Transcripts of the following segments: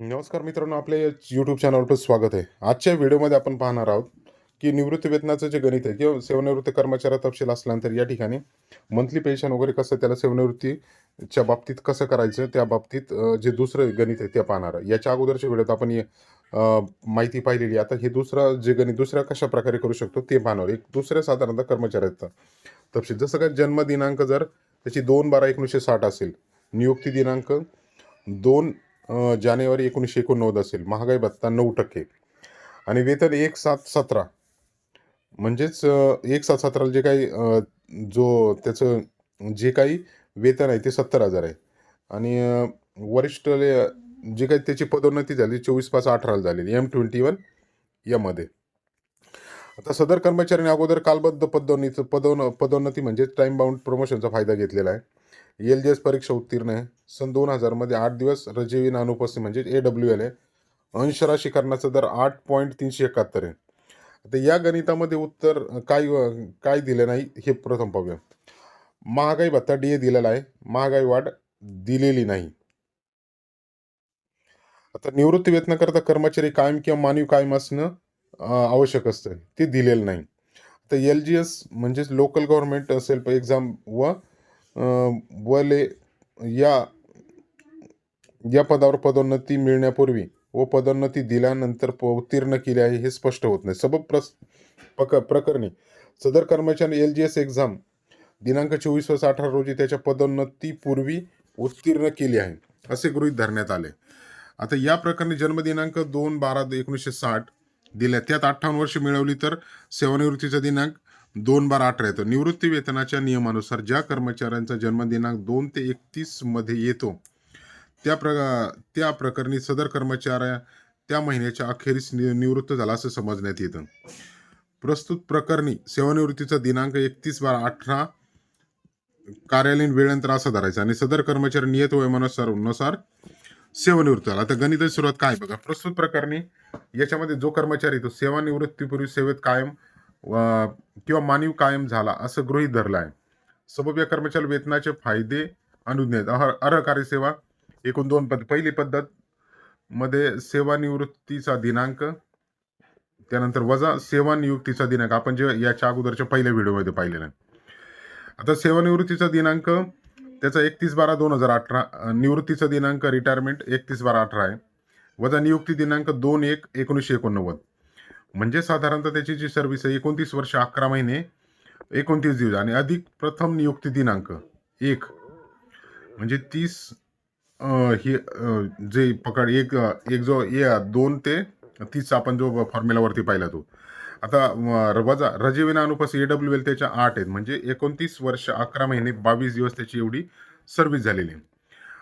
नमस्कार मित्रांनो, आपल्या या यूट्यूब चॅनलवर स्वागत आहे. आजच्या व्हिडिओमध्ये आपण पाहणार आहोत, की निवृत्ती वेतनाचं जे गणित आहे किंवा सेवानिवृत्त कर्मचाऱ्या तपशील असल्यानंतर या ठिकाणी मंथली पेन्शन वगैरे कसं त्याला सेवानिवृत्तीच्या बाबतीत कसं करायचं त्या बाबतीत जे दुसरं गणित आहे ते पाहणार आहे. याच्या अगोदरच्या व्हिडिओत आपण माहिती पाहिलेली आता हे दुसरं जे गणित दुसऱ्या कशा प्रकारे करू शकतो ते पाहणार एक दुसऱ्या साधारणतः कर्मचाऱ्याचा तपशील जसं काय जन्मदिनांक जर त्याची दोन बारा एकोणीसशे साठ असेल नियुक्ती दिनांक दोन जानेवारी एकोणीसशे एकोणनव्वद असेल. महागाई भत्ता नऊ टक्के. आणि वेतन एक सात सतरा. म्हणजेच एक सात सतराला जे काही जो त्याचं जे काही वेतन आहे ते सत्तर हजार आहे. आणि वरिष्ठ जे काही त्याची पदोन्नती झाली चोवीस पाच अठराला झालेली एम ट्वेंटी वन यामध्ये आता सदर कर्मचाऱ्यांनी अगोदर कालबद्ध पदोन्नती पदोन पदोन्नती म्हणजे टाईम बाउंड प्रमोशनचा फायदा घेतलेला आहे. एल जी एस परीक्षा उत्तीर्ण आहे. सन दोन हजारमध्ये आठ दिवस रजेविना अनुपस्थित म्हणजे ए डब्ल्यू एल आहे. अंशराशीकरणाचा दर आठ पॉईंट तीनशे एकाहत्तर आहे. आता या गणितामध्ये उत्तर काय काय दिलं नाही हे प्रथम पाहूया. महागाई भत्ता डी ए दिलेला आहे. महागाई वाढ दिलेली नाही. आता निवृत्ती वेतनाकरता कर्मचारी कायम किंवा मानवी कायम असणं आवश्यक असतं. ते दिलेलं नाही. आता एल जी एस म्हणजेच लोकल गव्हर्नमेंट सेल्फ एक्झाम व वले या या पदावर पदोन्नती मिळण्यापूर्वी व पदोन्नती दिल्यानंतर प- उत्तीर्ण केले आहे हे स्पष्ट होत नाही. सबब प्रस पक प्रकरणी सदर कर्मचारी एल जी एस एक्झाम दिनांक चोवीस वर्ष अठरा रोजी त्याच्या पदोन्नतीपूर्वी उत्तीर्ण केली आहे असे गृहीत धरण्यात आले. आता या प्रकरणी जन्मदिनांक दोन बारा एकोणीसशे साठ दिल्या. त्यात अठ्ठावन्न वर्ष मिळवली तर सेवानिवृत्तीचा दिनांक दोन बार अठरा येतो. निवृत्ती वेतनाच्या नियमानुसार ज्या कर्मचाऱ्यांचा जन्मदिनांक दोन ते एकतीसमध्ये येतो त्या प्र त्या प्रकरणी सदर कर्मचाऱ्या त्या महिन्याच्या अखेरीस नि निवृत्त झाला असं समजण्यात येतं. प्रस्तुत प्रकरणी सेवानिवृत्तीचा दिनांक एकतीस बारा अठरा कार्यालयीन वेळेनंतर असा धरायचा आणि सदर कर्मचारी नियत वयमानुसार नुसार सेवानिवृत्त झाला. आता गणिताची सुरुवात काय बघा. प्रस्तुत प्रकरणी याच्यामध्ये जो कर्मचारी तो सेवानिवृत्तीपूर्वी सेवेत कायम व- किंवा मानवी कायम झाला असं गृहीत धरलं आहे. सबब या कर्मचारी वेतनाचे फायदे अनुज्ञेत अह अर्ह कार्यसेवा एकूण दोन पद पहिली पद्धत मध्ये सेवानिवृत्तीचा दिनांक त्यानंतर वजा सेवानियुक्तीचा दिनांक. आपण जे याच्या अगोदरच्या पहिल्या व्हिडिओमध्ये पाहिलेला आहे. आता सेवानिवृत्तीचा दिनांक त्याचा एकतीस बारा दोन हजार अठरा निवृत्तीचा दिनांक रिटायरमेंट एकतीस बारा अठरा आहे. वजा नियुक्ती दिनांक दोन एक एकोणीसशे एकोणनव्वद. म्हणजे साधारणतः त्याची जी सर्व्हिस आहे एकोणतीस वर्ष अकरा महिने एकोणतीस दिवस आणि अधिक प्रथम नियुक्ती दिनांक एक. म्हणजे तीस हे ही जे पकड एक एक जो ए दोन ते तीस आपण जो फॉर्म्युलावरती पाहिला तो. आता वजा रजेविना अनुपस्थित ए डब्ल्यू एल त्याच्या आठ आहेत. म्हणजे एकोणतीस वर्ष अकरा महिने बावीस दिवस त्याची एवढी सर्व्हिस झालेली आहे.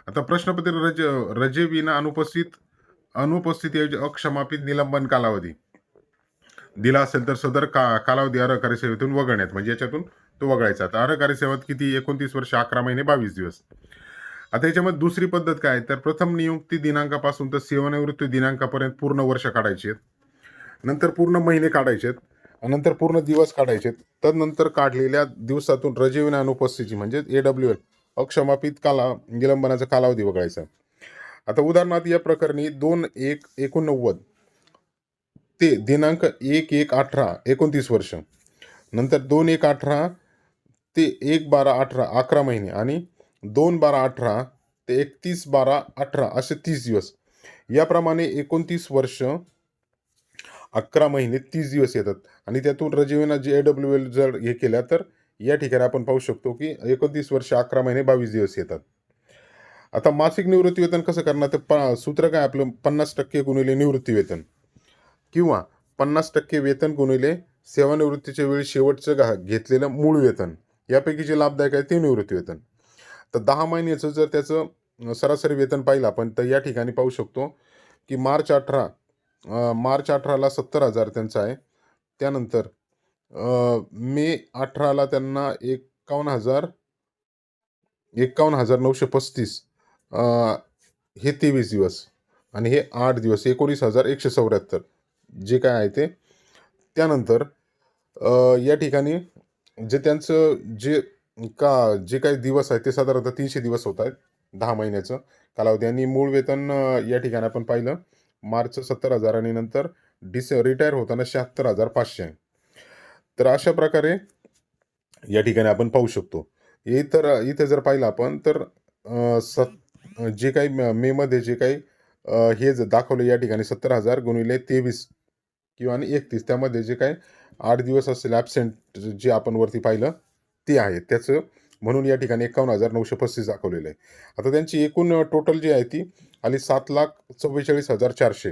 आता प्रश्नपत्र रज रजेविना अनुपस्थित अनुपस्थितीऐवजी अक्षमापित निलंबन कालावधी. दिला असेल तर सदर का कालावधी अर्हकारी सेवेतून वगळण्यात म्हणजे याच्यातून तो वगळायचा. आता अर्हकारी सेवेत किती? एकोणतीस वर्ष अकरा महिने बावीस दिवस. आता याच्यामध्ये दुसरी पद्धत काय? आहे? तर प्रथम नियुक्ती दिनांकापासून तर सेवानिवृत्ती दिनांकापर्यंत पूर्ण वर्ष काढायची आहेत. नंतर पूर्ण महिने काढायचे आहेत. नंतर पूर्ण दिवस काढायचे आहेत. तदनंतर काढलेल्या दिवसातून रजेविना अनुपस्थिती म्हणजे ए डब्ल्यू एल अक्षमापित काला निलंबनाचा कालावधी वगळायचा. आता उदाहरणार्थ या प्रकरणी दोन एक एकोणनव्वद ते दिनांक एक एक अठरा एकोणतीस वर्ष. नंतर दोन एक अठरा ते एक बारा अठरा अकरा महिने आणि दोन बारा अठरा ते एकतीस बारा अठरा असे तीस दिवस. याप्रमाणे एकोणतीस वर्ष अकरा महिने तीस दिवस येतात. आणि त्यातून रजीवेना जे ए डब्ल्यू एल जर हे केल्या तर या ठिकाणी आपण पाहू शकतो की एकोणतीस वर्ष अकरा महिने बावीस दिवस येतात. आता मासिक निवृत्तीवेतन कसं करणार? तर प सूत्र काय आपलं? पन्नास टक्के गुणिले निवृत्तीवेतन. किंवा पन्नास टक्के वेतन गुणिले सेवानिवृत्तीच्या वेळी शेवटचं घा घेतलेलं मूळ वेतन. यापैकी जे लाभदायक आहे ते निवृत्ती वेतन. तर दहा महिन्याचं जर त्याचं सरासरी वेतन पाहिलं आपण तर या ठिकाणी पाहू शकतो की मार्च अठरा मार्च अठराला सत्तर हजार त्यांचं आहे. त्यानंतर मे अठराला त्यांना एकावन्न हजार एकावन्न हजार नऊशे पस्तीस हे तेवीस दिवस. आणि हे आठ दिवस एकोणीस हजार एकशे चौऱ्याहत्तर. जे काय आहे ते. त्यानंतर या ठिकाणी जे त्यांचं जे का जे काही दिवस आहे ते साधारणतः तीनशे दिवस होत आहेत दहा महिन्याचं. कालावधी. आणि मूळ वेतन या ठिकाणी आपण पाहिलं मार्च सत्तर हजार आणि नंतर डिसे रिटायर होताना शहात्तर हजार पाचशे आहे. तर अशा प्रकारे या ठिकाणी आपण पाहू शकतो. इतर इथे जर पाहिलं आपण तर सत जे काही मेमध्ये जे काही हे ज दाखवलं या ठिकाणी सत्तर हजार गुणिले तेवीस किंवा आणि एकतीस त्यामध्ये जे काही आठ दिवस असेल ॲबसेंट जे आपण वरती पाहिलं ते आहे. त्याचं म्हणून या ठिकाणी एकावन्न हजार नऊशे पस्तीस दाखवलेलं आहे. आता त्यांची एकूण टोटल जी आहे ती आली सात लाख चव्वेचाळीस हजार चारशे.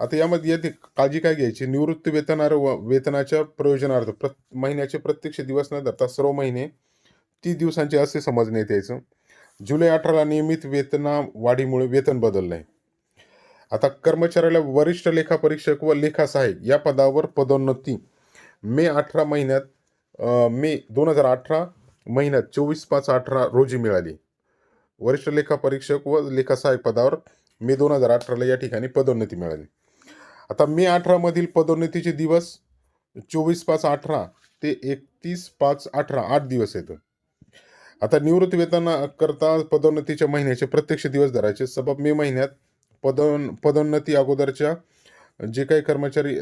आता यामध्ये येते काळजी काय घ्यायची? निवृत्ती वेतनार व वेतनाच्या प्रयोजनार्थ प्र महिन्याचे प्रत्यक्ष दिवस न धरता सर्व महिने तीस दिवसांचे असे समजण्यात यायचं. जुलै अठराला नियमित वेतना वाढीमुळे वेतन बदललं आहे आता कर्मचाऱ्याला वरिष्ठ लेखापरीक्षक व लेखा सहाय्यक या पदावर पदोन्नती. मे अठरा महिन्यात मे दोन हजार अठरा महिन्यात चोवीस पाच अठरा रोजी मिळाली. वरिष्ठ लेखापरीक्षक व लेखा सहाय्यक पदावर मे दोन हजार अठराला या ठिकाणी पदोन्नती मिळाली. आता मे अठरामधील पदोन्नतीचे दिवस चोवीस पाच अठरा ते एकतीस पाच अठरा आठ दिवस येतं. आता निवृत्ती वेतनाकरता पदोन्नतीच्या महिन्याचे प्रत्यक्ष दिवस धरायचे. सबब मे महिन्यात पदोन पदोन्नती अगोदरच्या जे काही कर्मचारी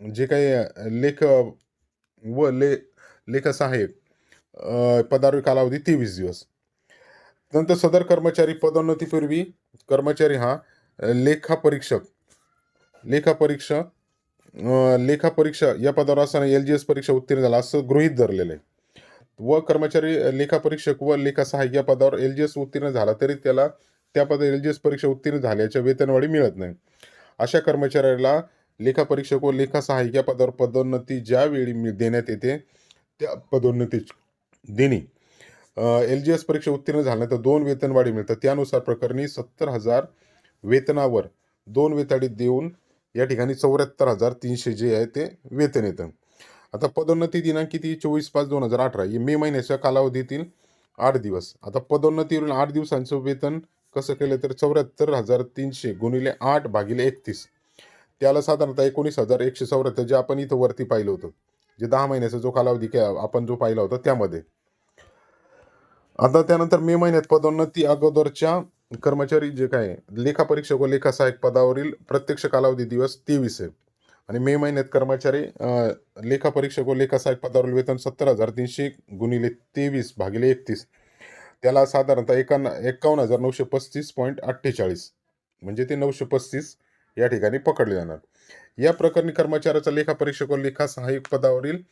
जे काही लेख व ले लेख सहाय्यक अ, कालावधी तेवीस दिवस. नंतर सदर कर्मचारी पदोन्नतीपूर्वी कर्मचारी हा लेखापरीक्षक लेखापरीक्षा लेखापरीक्षा या पदावर असताना एल जी एस परीक्षा उत्तीर्ण झाला असं गृहीत धरलेलं आहे. व कर्मचारी लेखापरीक्षक व लेखा सहाय्यक या पदावर एल जी एस उत्तीर्ण झाला तरी त्याला त्या पद एल जी एस परीक्षा उत्तीर्ण झाल्याच्या वेतनवाढी मिळत नाही. अशा कर्मचाऱ्याला लेखापरीक्षक व लेखा सहाय्यक या पदावर पदोन्नती ज्यावेळी देण्यात येते त्या पदोन्नती देणे. एल जी एस परीक्षा उत्तीर्ण झाल्यानंतर दोन वेतनवाढी मिळतात. त्यानुसार प्रकरणी सत्तर हजार वेतनावर दोन वेताडी देऊन या ठिकाणी चौऱ्याहत्तर हजार तीनशे जे आहे ते वेतन येतं. आता पदोन्नती दिनांक किती? चोवीस पाच दोन हजार अठरा. हे मे महिन्याच्या कालावधीतील आठ दिवस. आता पदोन्नतीवरून आठ दिवसांचं वेतन कसं केलं तर चौऱ्याहत्तर हजार तीनशे गुणिले आठ भागिले एकतीस. त्याला साधारणतः एकोणीस हजार एकशे चौऱ्याहत्तर जे आपण इथं वरती पाहिलं होतं जे दहा महिन्याचा जो कालावधी आपण जो पाहिला होता त्यामध्ये. आता त्यानंतर मे महिन्यात पदोन्नती अगोदरच्या कर्मचारी जे काय लेखापरीक्षक व लेखा सहाय्यक पदावरील प्रत्यक्ष कालावधी दिवस तेवीस आहे. आणि मे महिन्यात कर्मचारी लेखापरीक्षक व लेखा सहाय्यक पदावरील वेतन सत्तर हजार तीनशे गुणिले तेवीस भागिले एकतीस. त्याला साधारणतः एकावन्न एकावन्न हजार नऊशे पस्तीस पॉईंट अठ्ठेचाळीस. म्हणजे ते नऊशे पस्तीस या ठिकाणी पकडले जाणार. या प्रकरणी कर्मचाऱ्याचा लेखापरीक्षक व लेखा सहाय्यक पदावरील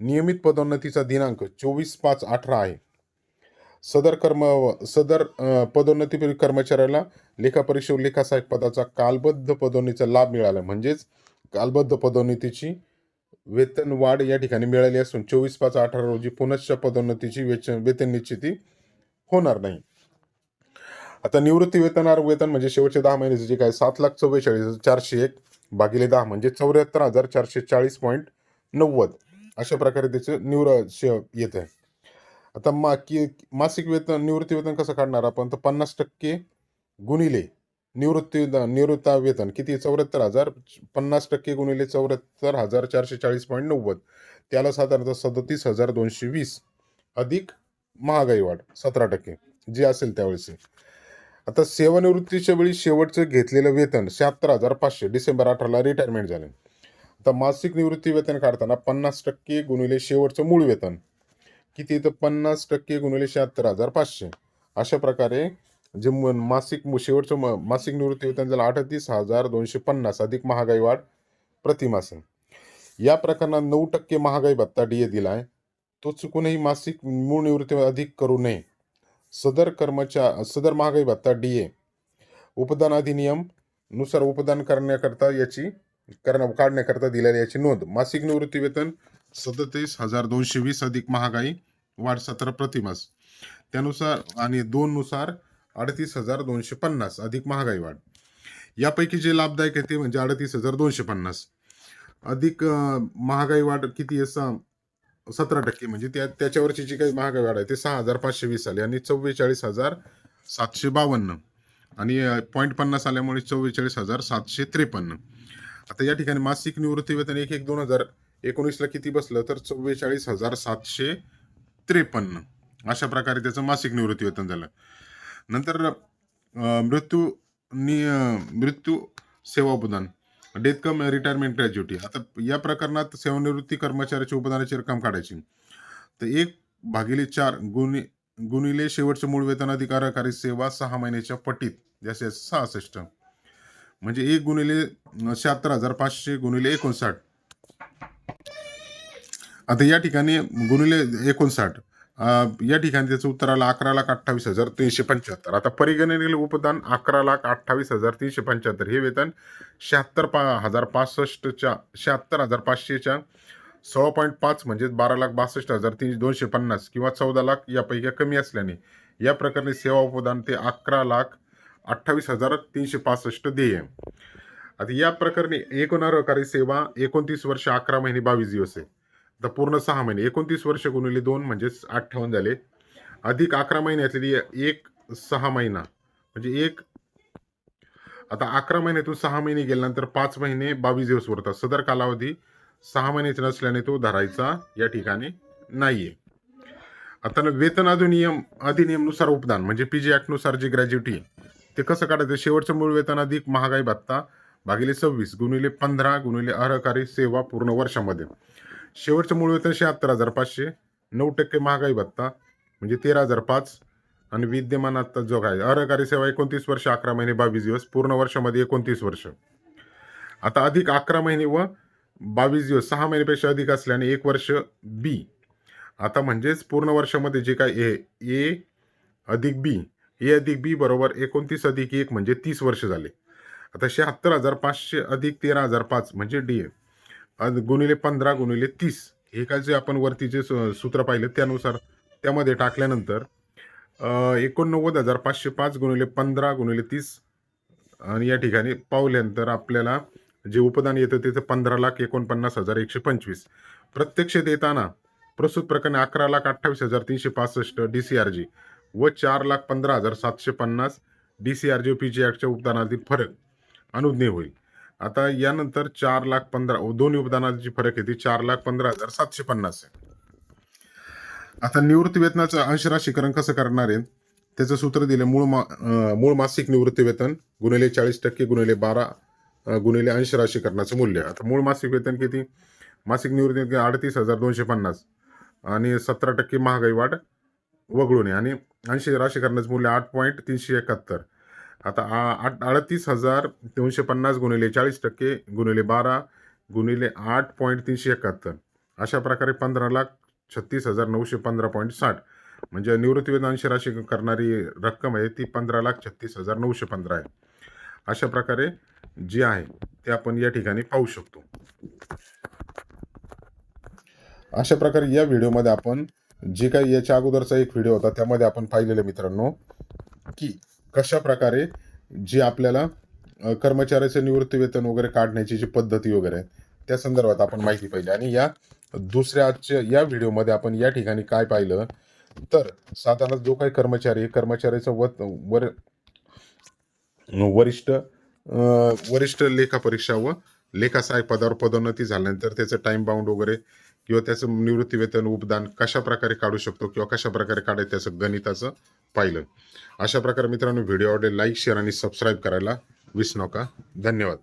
नियमित पदोन्नतीचा दिनांक चोवीस पाच अठरा आहे. सदर कर्म सदर पदोन्नती कर्मचाऱ्याला लेखापरीक्षक व लेखा सहाय्यक पदाचा कालबद्ध पदोन्नतीचा लाभ मिळाला. म्हणजेच कालबद्ध पदोन्नतीची वेतन वाढ या ठिकाणी मिळाली असून चोवीस पाच अठरा रोजी पुनश्च पदोन्नतीची वेच वेतन निश्चिती होणार नाही. आता निवृत्ती वेतनार वेतन म्हणजे शेवटचे दहा महिन्याचे जे काय सात लाख चव्वेचाळीस हजार चारशे एक भागिले दहा म्हणजे चौऱ्याहत्तर हजार चारशे चाळीस पॉईंट नव्वद अशा प्रकारे त्याचं निवृ येत. आहे आता मा की मासिक वेतन निवृत्ती वेतन कसं काढणार आपण? तर पन्नास टक्के गुणिले निवृत्ती निवृत्ता वेतन किती? चौऱ्याहत्तर हजार पन्नास टक्के गुणिले चौऱ्याहत्तर हजार चारशे चाळीस पॉईंट नव्वद. त्याला साधारणतः सदतीस हजार दोनशे वीस अधिक महागाई वाढ सतरा टक्के जी असेल त्यावेळेस. आता सेवानिवृत्तीच्या वेळी शेवटचं घेतलेलं वेतन शहात्तर हजार पाचशे डिसेंबर अठराला रिटायरमेंट झाले. आता मासिक निवृत्ती वेतन काढताना पन्नास टक्के गुणिले शेवटचं मूळ वेतन. किती तर पन्नास टक्के गुणिले शहात्तर हजार पाचशे. अशा प्रकारे जे मासिक शेवटचं म- मासिक निवृत्ती वेतन झालं अठतीस हजार दोनशे पन्नास अधिक महागाई वाढ प्रतिमास या प्रकरणात नऊ टक्के महागाई भत्ता डीए दिला आहे तो चुकूनही मासिक मूळ निवृत्ती अधिक करू नये. सदर कर्मचा सदर महागाई भत्ता डी ए उपदान अधिनियमनुसार उपदान करण्याकरता याची करणं काढण्याकरता दिलेली याची नोंद. मासिक निवृत्ती वेतन सदतीस हजार दोनशे वीस अधिक महागाई वाढ सतरा प्रतिमास. त्यानुसार आणि दोन नुसार अडतीस हजार दोनशे पन्नास अधिक महागाई वाढ. यापैकी जे लाभदायक आहे ते म्हणजे अडतीस हजार दोनशे पन्नास. अधिक महागाई वाढ किती आहे? सतरा टक्के. म्हणजे त्या त्याच्यावरची जी काही महागाई वाढ आहे ते सहा हजार पाचशे वीस आली आणि चव्वेचाळीस हजार सातशे बावन्न. आणि पॉईंट पन्नास आल्यामुळे चव्वेचाळीस हजार सातशे त्रेपन्न. आता या ठिकाणी मासिक निवृत्ती वेतन एक एक दोन हजार एकोणीसला किती बसलं तर चव्वेचाळीस हजार सातशे त्रेपन्न. अशा प्रकारे त्याचं मासिक निवृत्ती वेतन झालं. नंतर मृत्यू नि मृत्यू सेवा उपदान. डेथ कम रिटायरमेंट ग्रॅज्युटी आता या प्रकरणात सेवानिवृत्ती कर्मचाऱ्याची उपदानाची रक्कम काढायची. तर एक भागिले चार गुणि गुणिले शेवटचे मूळ वेतन अधिकारकारी सेवा सहा महिन्याच्या पटीत जसे सहासष्ट. म्हणजे एक गुणिले शहात्तर हजार पाचशे गुणिले एकोणसाठ. आता या ठिकाणी गुणिले एकोणसाठ. या ठिकाणी त्याचं उत्तर आलं अकरा लाख अठ्ठावीस हजार तीनशे पंच्याहत्तर. आता परिगणनेतील उपदान अकरा लाख अठ्ठावीस हजार तीनशे पंच्याहत्तर. हे वेतन शहात्तर पा हजार पासष्टच्या शहात्तर हजार पाचशेच्या सोळा पॉईंट पाच म्हणजेच बारा लाख बासष्ट हजार तीनशे दोनशे पन्नास किंवा चौदा लाख यापैकी कमी असल्याने या प्रकरणी सेवा उपदान ते अकरा लाख अठ्ठावीस हजार तीनशे पासष्ट देय. आता या प्रकरणी एकूण सेवा एकोणतीस वर्ष अकरा महिने बावीस दिवस आहे. आता पूर्ण सहा महिने एकोणतीस वर्ष गुणिले दोन म्हणजेच अठ्ठावन्न झाले. अधिक अकरा महिन्यातली एक सहा महिना म्हणजे एक आता अकरा महिन्यातून सहा महिने गेल्यानंतर पाच महिने बावीस दिवस उरतात. सदर कालावधी सहा महिन्याचा नसल्याने तो धरायचा या ठिकाणी नाहीये. आता वेतन अधिनियम अधिनियमनुसार उपदान म्हणजे पीजी ॲक्टनुसार जी ग्रॅज्युटी ते कसं काढायचं? शेवटचं मूळ वेतन अधिक महागाई भत्ता भागिले सव्वीस गुणिले पंधरा गुणिले अर्हकारी सेवा पूर्ण वर्षामध्ये. शेवटचं मूळ वेतन शहात्तर हजार पाचशे नऊ टक्के महागाई भत्ता म्हणजे तेरा हजार पाच. आणि विद्यमान आत्ता जो काय अरकारी सेवा एकोणतीस वर्ष अकरा महिने बावीस दिवस पूर्ण वर्षामध्ये एकोणतीस वर्ष. आता अधिक अकरा महिने व बावीस दिवस सहा महिन्यापेक्षा अधिक असल्याने एक वर्ष बी आता म्हणजेच पूर्ण वर्षामध्ये जे काय ए ए अधिक बी ए अधिक बी बरोबर एकोणतीस अधिक एक म्हणजे तीस वर्ष झाले. आता शहात्तर हजार पाचशे अधिक तेरा हजार पाच म्हणजे डी ए गुणिले पंधरा गुणिले तीस. हे काय जे आपण वरती जे सूत्र पाहिलं त्यानुसार त्यामध्ये टाकल्यानंतर एकोणनव्वद हजार पाचशे पाच गुणिले पंधरा गुणिले तीस. आणि या ठिकाणी पावल्यानंतर आपल्याला जे उपदान येतं त्याचं पंधरा लाख एकोणपन्नास हजार एकशे पंचवीस. प्रत्यक्ष देताना प्रस्तुत प्रकरणी अकरा लाख अठ्ठावीस हजार तीनशे पासष्ट डी सी आर जी व चार लाख पंधरा हजार सातशे पन्नास D C R G P G ॲक्टच्या उपदानातील फरक. अनुज्ञे होईल. आता यानंतर चार लाख पंधरा दोन योगदानाची फरक येते चार लाख पंधरा हजार सातशे पन्नास आहे. आता निवृत्ती वेतनाचं अंश राशीकरण कसं करणार आहे? त्याचं सूत्र दिलं मूळ मा मूळ मासिक निवृत्ती वेतन गुणिले चाळीस टक्के गुणिले बारा गुणिले अंश अंशराशीकरणाचं मूल्य. आता मूळ मासिक वेतन किती? मासिक निवृत्ती वेतन अडतीस हजार दोनशे पन्नास. आणि सतरा टक्के महागाई वाढ वगळून आहे. आणि ऐंशी राशीकरणाचं मूल्य आठ पॉईंट तीनशे एकाहत्तर. आता आ- आठ अडतीस हजार दोनशे पन्नास गुणिले चाळीस टक्के गुणिले बारा गुणिले आठ पॉईंट तीनशे एकाहत्तर. अशा प्रकारे पंधरा लाख छत्तीस हजार नऊशे पंधरा पॉईंट साठ. म्हणजे निवृत्तीवेदांशी राशी करणारी रक्कम आहे ती पंधरा लाख छत्तीस हजार नऊशे पंधरा आहे. अशा प्रकारे जे आहे ते आपण या ठिकाणी पाहू शकतो. अशा प्रकारे या व्हिडिओमध्ये आपण जे काही याच्या अगोदरचा एक व्हिडिओ होता त्यामध्ये आपण पाहिलेलं मित्रांनो की कशा प्रकारे जे आपल्याला कर्मचाऱ्याचं निवृत्ती वेतन वगैरे काढण्याची जी पद्धती वगैरे आहे त्या संदर्भात आपण माहिती पाहिली. आणि या दुसऱ्या आजच्या या व्हिडिओमध्ये आपण या ठिकाणी काय पाहिलं तर साधारण जो काही कर्मचारी कर्मचाऱ्याचं वत वर वरिष्ठ वरिष्ठ लेखापरीक्षा व लेखा सहाय्यक पदावर पदोन्नती झाल्यानंतर त्याचं टाइम बाउंड वगैरे किंवा त्याचं निवृत्ती वेतन उपदान कशा प्रकारे काढू शकतो किंवा कशा प्रकारे काढायचं त्याचं गणिताचं पाहिलं. अशा प्रकारे मित्रांनो व्हिडिओ आवडेल लाईक शेअर आणि सबस्क्राईब करायला विसरू नका. धन्यवाद.